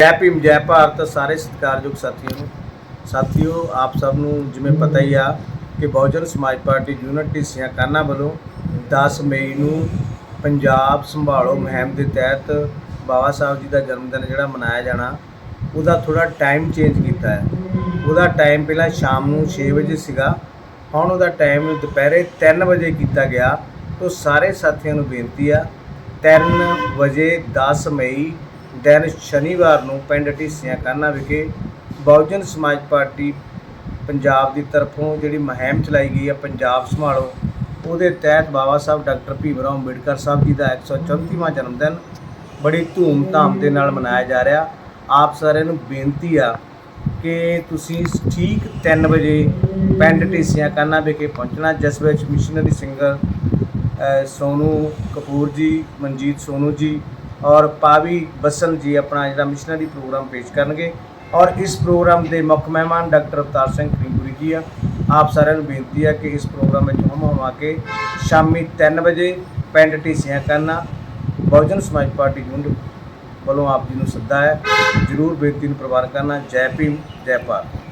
ਜੈ ਭੀਮ, ਜੈ ਭਾਰਤ, ਸਾਰੇ ਸਤਿਕਾਰਯੋਗ ਸਾਥੀਆਂ ਨੂੰ। ਸਾਥੀਓ, ਆਪ ਸਭ ਨੂੰ ਜਿਵੇਂ ਪਤਾ ਹੀ ਆ ਕਿ ਬਹੁਜਨ ਸਮਾਜ ਪਾਰਟੀ ਯੂਨਿਟ ਢੀਸੀਆਂ ਕਾਨਾ ਵੱਲੋਂ 10 ਮਈ ਨੂੰ ਪੰਜਾਬ ਸੰਭਾਲੋ ਮੁਹਿੰਮ ਦੇ ਤਹਿਤ ਬਾਬਾ ਸਾਹਿਬ ਜੀ ਦਾ ਜਨਮ ਦਿਨ ਜਿਹੜਾ ਮਨਾਇਆ ਜਾਣਾ, ਉਹਦਾ ਥੋੜਾ ਟਾਈਮ ਚੇਂਜ ਕੀਤਾ ਹੈ। ਉਹਦਾ ਟਾਈਮ ਪਹਿਲਾਂ ਸ਼ਾਮ ਨੂੰ 6 ਵਜੇ ਸੀਗਾ, ਹੁਣ ਉਹਦਾ ਟਾਈਮ ਦੁਪਹਿਰੇ 3 ਵਜੇ ਕੀਤਾ ਗਿਆ। ਤੋਂ ਸਾਰੇ ਸਾਥੀਆਂ ਨੂੰ ਬੇਨਤੀ ਆ 3 ਵਜੇ 10 ਮਈ ਦਿਨ ਸ਼ਨੀਵਾਰ ਨੂੰ ਪਿੰਡ ਢੀਸੀਆਂ ਕਾਨਾ ਵਿਖੇ ਬਹੁਜਨ ਸਮਾਜ ਪਾਰਟੀ ਪੰਜਾਬ ਦੀ ਤਰਫੋਂ ਜਿਹੜੀ ਮੁਹਿੰਮ ਚਲਾਈ ਗਈ ਹੈ ਪੰਜਾਬ ਸੰਭਾਲੋ ਉਹਦੇ ਤਹਿਤ ਬਾਬਾ ਸਾਹਿਬ ਡਾਕਟਰ ਭੀਮ ਰਾਓ ਅੰਬੇਡਕਰ ਸਾਹਿਬ ਜੀ ਦਾ 134ਵਾਂ ਜਨਮ ਦਿਨ ਬੜੀ ਧੂਮ-ਧਾਮ ਦੇ ਨਾਲ ਮਨਾਇਆ ਜਾ ਰਿਹਾ। ਆਪ ਸਾਰਿਆਂ ਨੂੰ ਬੇਨਤੀ ਆ ਕਿ ਤੁਸੀਂ ਠੀਕ 3 ਵਜੇ ਪਿੰਡ ਢੀਸੀਆਂ ਕਾਨਾ ਵਿਖੇ ਪਹੁੰਚਣਾ ਜਿਸ ਵਿੱਚ ਮਿਸ਼ਨਰੀ ਸਿੰਗਰ ਅ, ਸੋਨੂ ਕਪੂਰ ਜੀ ਮਨਜੀਤ ਸੋਨੂ ਜੀ ਔਰ ਪਾਵੀ ਬਸਨ ਜੀ ਆਪਣਾ ਜਿਹੜਾ ਮਿਸ਼ਨਰੀ ਪ੍ਰੋਗਰਾਮ ਪੇਸ਼ ਕਰਨਗੇ। ਔਰ ਇਸ ਪ੍ਰੋਗਰਾਮ ਦੇ ਮੁੱਖ ਮਹਿਮਾਨ ਡਾਕਟਰ ਅਵਤਾਰ ਸਿੰਘ ਕਰੀਮਪੁਰੀ ਜੀ ਆ। ਆਪ ਸਾਰਿਆਂ ਨੂੰ ਬੇਨਤੀ ਹੈ ਕਿ ਇਸ ਪ੍ਰੋਗਰਾਮ ਵਿੱਚ ਹਮ ਹਮਾ ਕੇ ਸ਼ਾਮੀ 3 ਵਜੇ ਪਿੰਡ ਢੀਸੀਆਂ ਕਰਨਾ, ਬਹੁਜਨ ਸਮਾਜ ਪਾਰਟੀ ਯੂਨਿਟ ਵੱਲੋਂ ਆਪ ਜੀ ਨੂੰ ਸੱਦਾ ਹੈ। ਜਰੂਰ ਬੇਨਤੀ ਨੂੰ ਪ੍ਰਵਾਨ ਕਰਨਾ। ਜੈ ਭੀਮ, ਜੈ ਭਾਰਤ।